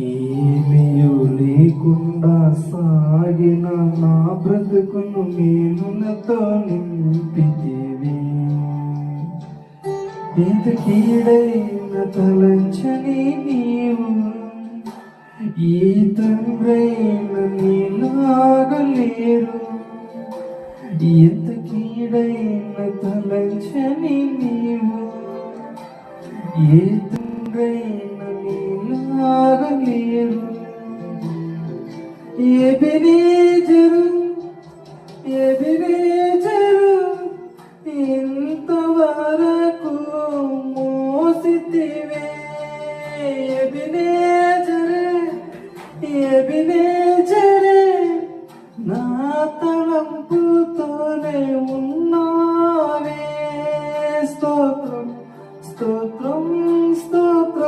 ఏమియు లేకుండా సాగిన నా బ్రతుకును మేలులతో నింపితేవి. ఎంత కీడైన తలంచని నీవు ఈ తండ్రైన నీలాగలేరు ఎంత కీడైన తలంచని నీవు ఏ తండ్రైన ఎబినేజరు ఎబినేజరు ఇంతవరకు మోసితివే. ఎబినేజరు ఎబినేజరు నా తలంపుతోనే ఉన్నావే. స్తోత్రం స్తోత్రం స్తోత్రం.